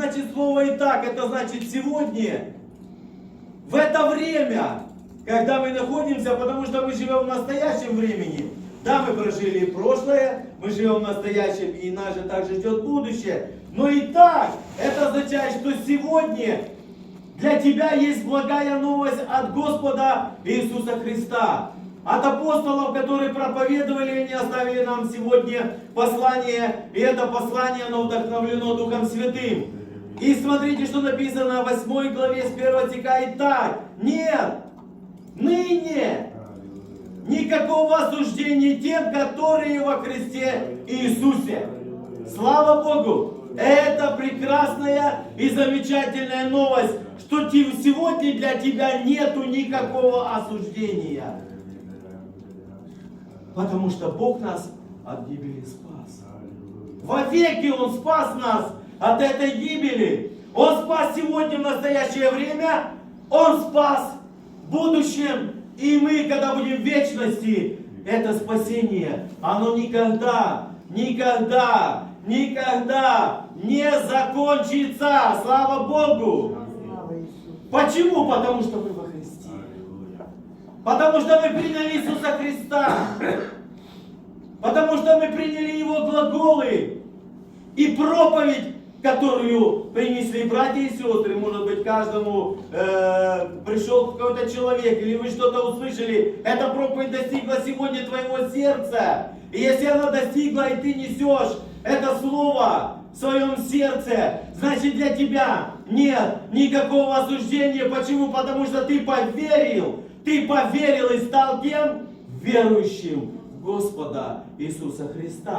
значит слово «и так»? Это значит сегодня, в это время, когда мы находимся, потому что мы живем в настоящем времени. Да, мы прожили прошлое, мы живем в настоящем, и нас же также ждет будущее. Но и так, это означает, что сегодня для тебя есть благая новость от Господа Иисуса Христа. От апостолов, которые проповедовали, они оставили нам сегодня послание, и это послание, оно вдохновлено Духом Святым. И смотрите, что написано в 8 главе с 1 стиха. Итак, нет, ныне никакого осуждения тем, которые во Христе Иисусе. Слава Богу! Это прекрасная и замечательная новость, что сегодня для тебя нету никакого осуждения. Потому что Бог нас от гибели спас. Вовеки Он спас нас от этой гибели. Он спас сегодня в настоящее время. Он спас в будущем. И мы, когда будем в вечности, это спасение, оно никогда, никогда, никогда не закончится. Слава Богу! Почему? Потому что мы во Христе. Потому что мы приняли Иисуса Христа. Потому что мы приняли Его глаголы. И проповедь, которую принесли братья и сестры, может быть, каждому э, пришел какой-то человек, или вы что-то услышали, эта проповедь достигла сегодня твоего сердца. И если она достигла, и ты несешь это слово в своем сердце, значит для тебя нет никакого осуждения. Почему? Потому что ты поверил, ты поверил и стал кем? Верующим в Господа Иисуса Христа.